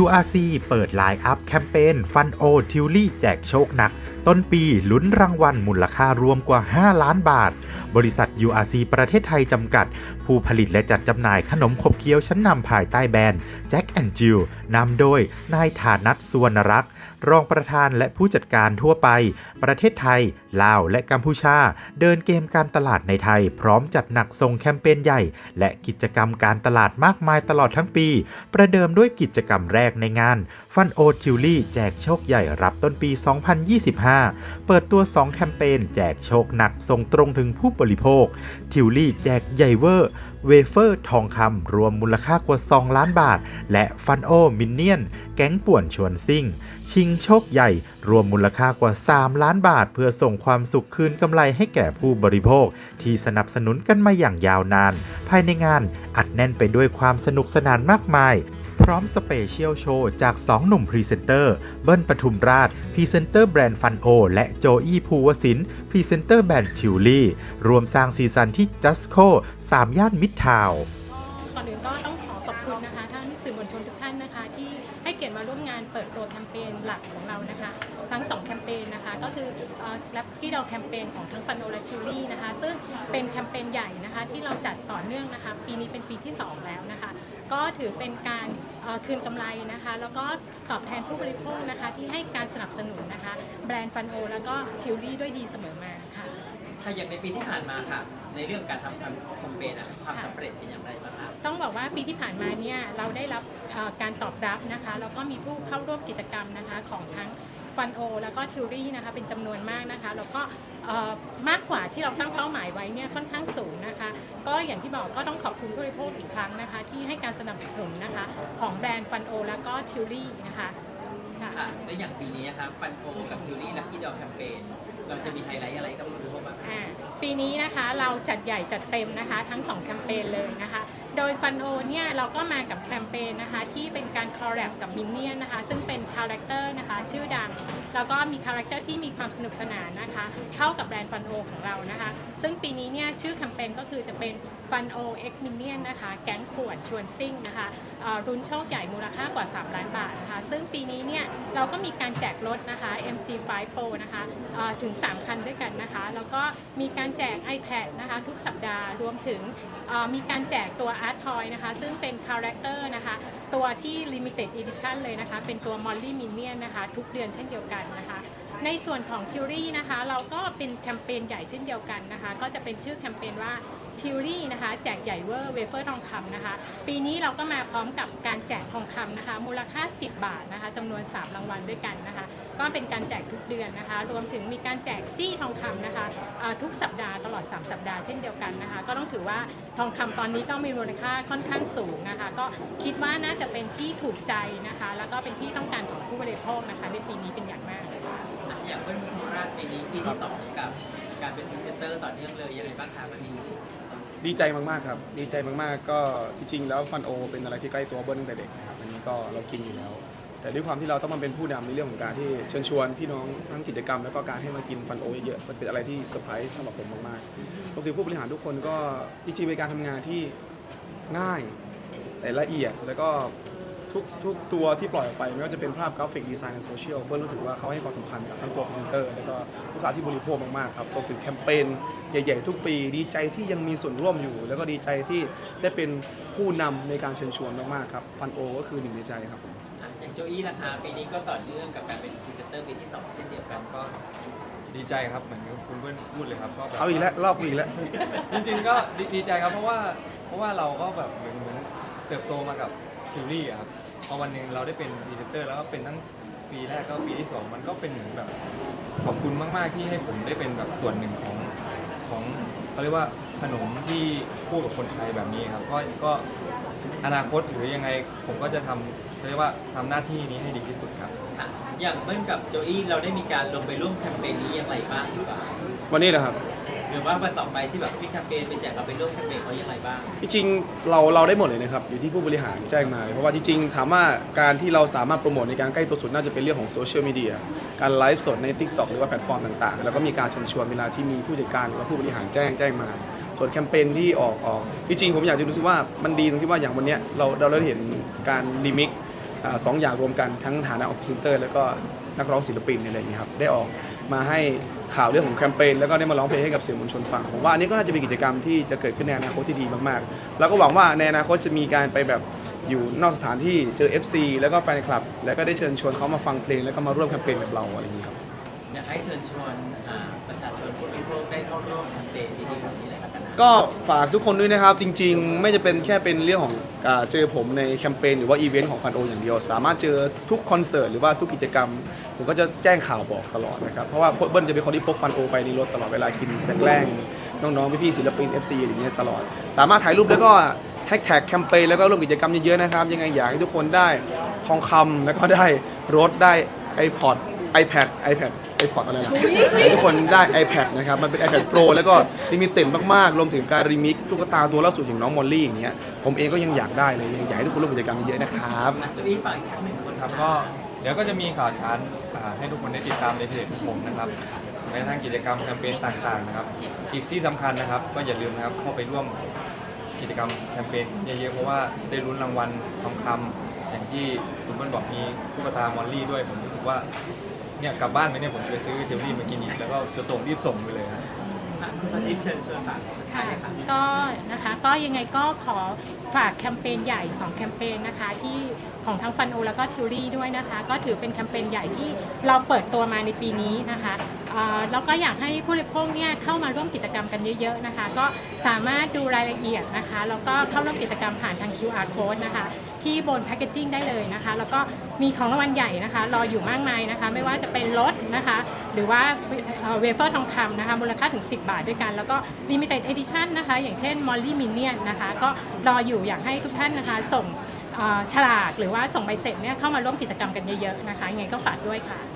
URC เปิดไลน์อัพแคมเปญฟันโอทิวลี่แจกโชคหนัก ต้นปีลุ้นรางวัลมูลค่ารวมกว่า 5 ล้านบาท บริษัท URC ประเทศไทยจำกัด ผู้ผลิตและจัดจำหน่ายขนมขบเคี้ยวชั้นนำภายใต้แบรนด์แจ็คแอนจิลนำโดยนายฐานัทสุวรรณรักษ์รองประธานและผู้จัดการทั่วไป ประเทศไทย ลาว และกัมพูชา เดินเกมการตลาดในไทย พร้อมจัดหนักส่งแคมเปญใหญ่ และกิจกรรมการตลาดมากมายตลอดทั้งปี ประเดิมด้วยกิจกรรมแรกในงานฟันโอทิวลี่แจกโชคใหญ่รับต้นปี 2025 เปิดตัว 2 แคมเปญแจกโชคหนักส่งตรงถึงผู้บริโภค ทิวลี่แจกใหญ่เวอร์ เวเฟอร์ทองคำรวมมูลค่ากว่า 2 ล้านบาท และฟันโอมินเนียน แก๊งป่วนชวนซิ่ง ชิงโชคใหญ่ รวมมูลค่ากว่า 3 ล้านบาท เพื่อส่งความสุขคืนกำไรให้แก่ผู้บริโภค ที่สนับสนุนกันมาอย่างยาวนาน ภายในงานอัดแน่นไปด้วยความสนุกสนานมากมาย พร้อมสเปเชียลโชว์จาก 2 หนุ่มพรีเซนเตอร์ เบิ้ลปทุมราชพรีเซนเตอร์แบรนด์ฟันโอ และโจอี้ภูวสินพรีเซนเตอร์แบรนด์ทิวลี่ รวมสร้างซีซันที่จัสโค3ย่านมิดทาวน์ก่อนอื่นก็ต้องขอ คุณนะคะท่านสื่อมวลชนทุกท่านนะคะ ที่ให้เกียรติมาร่วมงานเปิดตัวแคมเปญหลักของเรานะคะ ทั้ง 2 แคมเปญนะคะ ก็คือแลปที่เราแคมเปญของทั้งฟันโอและคิวรี่นะคะ ซึ่งเป็นแคมเปญใหญ่นะคะ ที่เราจัดต่อเนื่องนะคะ ปีนี้เป็นปีที่ 2 แล้วนะคะ ก็ถือเป็นการคืนกำไรนะคะ แล้วก็ตอบแทนผู้บริโภคนะคะ ที่ให้การสนับสนุนนะคะ แบรนด์ฟันโอ แล้วก็ทิวรี่ด้วยดีเสมอมา ถ้าอย่างในปีที่ผ่านมาค่ะ ในเรื่องการทำแคมเปญอะความสำเร็จเป็นอย่างไรบ้างครับต้องบอกว่าปีที่ผ่านมาเนี่ยเราได้รับเอ่อการตอบรับนะคะแล้วก็มีผู้เข้าร่วมกิจกรรมนะคะของทั้งฟันโอแล้วก็ทิวรี่นะคะเป็นจำนวนมากนะคะแล้วก็เอ่อมากกว่าที่เราตั้งเป้าหมายไว้เนี่ยค่อนข้างสูงนะคะ ก็อย่างที่บอกก็ต้องขอบคุณผู้บริโภคอีกครั้งนะคะ ที่ให้การสนับสนุนนะคะ ของแบรนด์ฟันโอแล้วก็ทิวรี่นะคะค่ะค่ะและอย่างปีนี้นะครับฟันโอกับทิวรี่ลัคกี้ดอแคมเปญเราจะมีไฮไลท์อะไรกับผู้บริโภคบ้างครับอ่า ปีนี้นะคะเราจัดใหญ่จัดเต็มนะคะทั้ง 2 แคมเปญเลยนะคะ โดยฟันโอเนี่ยเราก็มากับแคมเปญนะคะที่เป็นการคอลแลบกับมินเนี่ยนนะคะซึ่งเป็นคาแรคเตอร์นะคะชื่อดังแล้วก็มีคาแรคเตอร์ที่มีความสนุกสนานนะคะ เข้ากับแบรนด์ฟันโอของเรานะคะ ซึ่งปีนี้เนี่ยชื่อแคมเปญก็คือจะเป็นฟันโอเอ็กมินเนียนนะคะ แก๊งป่วนชวนซิ่งนะคะเอ่อรุนโชคใหญ่มูลค่ากว่า 3 ล้านบาทนะคะ ซึ่งปีนี้เนี่ยเราก็มีการแจกรถนะคะ MG5 Pro นะคะถึง 3 คันด้วยกันนะคะ แล้วก็มีการแจก iPad นะคะ ทุกสัปดาห์รวมถึงมีการแจกตัว Art Toy นะคะ ซึ่งเป็นคาแรคเตอร์นะคะตัวที่ Limited Edition เลยนะคะ เป็นตัว Molly Minion นะคะ ทุกเดือนเช่นเดียวกันนะคะ ในส่วนของ t ิ e o r y นะคะ เราก็เป็นแคมเปญใหญ่เช่นเดียวกันนะคะ ก็จะเป็นชื่อแคมเปญว่า t h e o r y นะคะแจกใหญ่เวอร์เวเฟอร์ทองคำนะคะ ปีนี้เราก็มาพร้อมกับการแจกทองคำนะคะ มูลค่า 10 บาทนะคะจำนวน 3 รางวัลด้วยกันนะคะ ก็เป็นการแจกทุกเดือนนะคะ รวมถึงมีการแจกจี้ทองคำนะคะทุกสัปดาห์ตลอด 3 สัปดาห์เช่นเดียวกันนะคะ ก็ต้องถือว่าทองคำตอนนี้ก็มีมูลค่าค่อนข้างสูงนะคะ ก็คิดว่าน่าจะเป็นที่ถูกใจนะคะ แล้วก็เป็นที่ต้องการของผู้บริโภคนะคะในปีนี้เป็นอย่างมากอย่างเบิ้ลปทุมราชปีนี้ปีที่สองกับการเป็นพรีเซนเตอร์ต่อเนื่องเลยยังไงบ้างครับวันนี้ ดีใจมากๆครับดีใจมากๆ ก็จริงๆแล้วฟันโอ เป็นอะไรที่ใกล้ตัวเบิ้ลตั้งแต่เด็กนะครับอันนี้ก็เรากินอยู่แล้ว แต่ด้วยความที่เราต้องมาเป็นผู้นำในเรื่องของการที่เชิญชวนพี่น้องทั้งกิจกรรม แล้วก็การให้มากินฟันโอเยอะๆมันเป็นอะไรที่เซอร์ไพรส์สำหรับผมมากๆรวมถึงผู้บริหารทุกคนก็จริงๆเป็นการทำงานที่ง่ายแต่ละเอียดแล้วก็ ทุกทุกตัวที่ปล่อยออกไปไม่ว่าจะเป็นภาพกราฟิกดีไซน์ในโซเชียลเบิ้ลรู้สึกว่าเขาให้ความสำคัญกับทั้งตัวพรีเซนเตอร์แล้วก็ลูกค้าที่บริโภคมากๆครับรวมถึงแคมเปญใหญ่ๆทุกปี ดีใจที่ยังมีส่วนร่วมอยู่ แล้วก็ดีใจที่ได้เป็นผู้นำในการเชิญชวนมากๆครับฟันโอก็คือหนึ่งในใจครับผมอะอย่างโจอี้ราคาปีนี้ก็ต่อเนื่องกับการเป็นพรีเซนเตอร์ปีที่สองเช่นเดียวกันก็ ดีใจครับเหมือนคุณเพื่อนพูดเลยครับก็แบบ เอาอีกแล้วรอบอีกแล้ว จริงๆก็ดีดีใจครับเพราะว่าเพราะว่าเราก็แบบเหมือนเหมือนเติบโตมากับ ทิวรี่อะครับพอวันหนึ่งเราได้เป็นพรีเซนเตอร์แล้วก็เป็นทั้งปีแรกก็ปีที่สองมันก็เป็นเหมือนแบบขอบคุณมากๆที่ให้ผมได้เป็นแบบส่วนหนึ่งของของเขาเรียกว่าขนมที่พูดกับคนไทยแบบนี้ครับก็ก็อนาคตหรือยังไงผมก็จะทำเขาเรียกว่าทำหน้าที่นี้ให้ดีที่สุดครับ ค่ะอย่างเบิ้ลกับโจอี้เราได้มีการลงไปร่วมแคมเปญนี้อย่างไรบ้างหรือเปล่า วันนี้เหรอครับ หรือว่าวันต่อไปที่แบบพี่แคมเปญไปแจกเราไปร่วมแคมเปญเขาย่างไรบ้างจริงเราเราได้หมดเลยนะครับอยู่ที่ผู้บริหารแจ้งมาเลยเพราะว่าจริงๆถามว่าการที่เราสามารถโปรโมทในการใกล้ตัวสุดน่าจะเป็นเรื่องของโซเชียลมีเดียการไลฟ์สดใน Tik t o k หรือว่าแพลตฟอร์มต่างๆ แล้วก็มีการเชิญชวนเวลาที่มีผู้จัดการหรือว่าผู้บริหารแจ้งแจ้งมา ส่วนแคมเปญที่ออกออกจริงๆผมอยากจะรู้สึกว่ามันดีตรงที่ว่าอย่างวันเนี้ยเราเราได้เห็นการรีมิก สองอย่างรวมกันทั้งฐานะออฟฟิศเซอร์แล้วก็นักร้องศิลปินอะไรอย่างเงี้ยครับได้ออกมาให้ข่าวเรื่องของแคมเปญแล้วก็ได้มาร้องเพลงให้กับสื่อมวลชนฟังผมว่าอันนี้ก็น่าจะเป็นกิจกรรมที่จะเกิดขึ้นในอนาคตที่ดีมากๆ แล้วก็หวังว่าในอนาคตจะมีการไปแบบอยู่นอกสถานที่เจอ FC แล้วก็แฟนคลับ แล้วก็ได้เชิญชวนเขามาฟังเพลงแล้วก็มาร่วมแคมเปญแบบเราอะไรอย่างนี้ครับอยากให้เชิญชวนประชาชนผู้บริโภคได้เข้าร่วมแคมเปญดีๆแบบนี้ ก็ฝากทุกคนด้วยนะครับ จริง ๆ ไม่จะเป็นแค่เป็นเรื่องของอาเจอผมในแคมเปญหรือว่าอีเวนต์ของฟันโออย่างเดียว สามารถเจอทุกคอนเสิร์ตหรือว่าทุกกิจกรรม ผมก็จะแจ้งข่าวบอกตลอดนะครับ เพราะว่าเบิ้ลจะเป็นคนที่พกฟันโอไปในรถตลอดเวลากินจะแกล้งน้องๆพี่ๆศิลปิน FC อย่างเงี้ยตลอด สามารถถ่ายรูปแล้วก็แฮชแท็กแคมเปญแล้วก็ร่วมกิจกรรมเยอะๆนะครับ ยังไงอยากให้ทุกคนได้ทองคำแล้วก็ได้รถได้ iPod iPad iPad iPod อะไรนะให้ทุกคนได้ iPad นะครับ มันเป็น iPad Pro แล้วก็ลิมิเต็ดมากๆ รวมถึงการรีมิกซ์ตุ๊กตาตัวล่าสุดอย่างน้องมอลลี่อย่างเงี้ย ผมเองก็ยังอยากได้เลย ยังอยากให้ทุกคนร่วมกิจกรรมเยอะๆนะครับจุดี้ฝากอีกครั้งหนึ่งคนครับก็เดี๋ยวก็จะมีข่าวสารอ่าให้ทุกคนได้ติดตามในเพจของผมนะครับในทางกิจกรรมแคมเปญต่างๆนะครับ อีกที่สำคัญนะครับ ก็อย่าลืมนะครับเข้าไปร่วมกิจกรรมแคมเปญเยอะๆเพราะว่าได้ลุ้นรางวัลทองคำอย่างที่คุณเบิ้ลบอกมีตุ๊กตามอลลี่ด้วย ผมรู้สึกว่า เนี่ยกลับบ้านไปเนี่ยผมจะไปซื้อเทลลี่มากินอีกแล้วก็จะส่งรีบส่งไปเลยนะวันนี้เชิญชวนฝากค่ะก็นะคะก็ยังไงก็ขอฝากแคมเปญใหญ่ 2 แคมเปญนะคะที่ของทั้งฟันโอแล้วก็ทิวรี่ด้วยนะคะ ก็ถือเป็นแคมเปญใหญ่ที่เราเปิดตัวมาในปีนี้นะคะเอ่อแล้วก็อยากให้ผู้บริโภคเนี่ยเข้ามาร่วมกิจกรรมกันเยอะๆนะคะ ก็สามารถดูรายละเอียดนะคะแล้วก็เข้าร่วมกิจกรรมผ่านทาง QR code นะคะ ที่บนแพคเกจิ้งได้เลยนะคะ แล้วก็มีของรางวัลใหญ่นะคะรออยู่มากมายนะคะ ไม่ว่าจะเป็นรถนะคะ หรือว่าเวเฟอร์ทองคำนะคะมูลค่าถึง 10 บาทด้วยกัน แล้วก็ Limited Edition นะคะ อย่างเช่น Molly Minion นะคะ ก็รออยู่อยากให้ทุกท่านนะคะ ส่งฉลากหรือว่าส่งใบเสร็จเนี่ยเข้ามาร่วมกิจกรรมกันเยอะๆนะคะยังไงก็ฝากด้วยค่ะ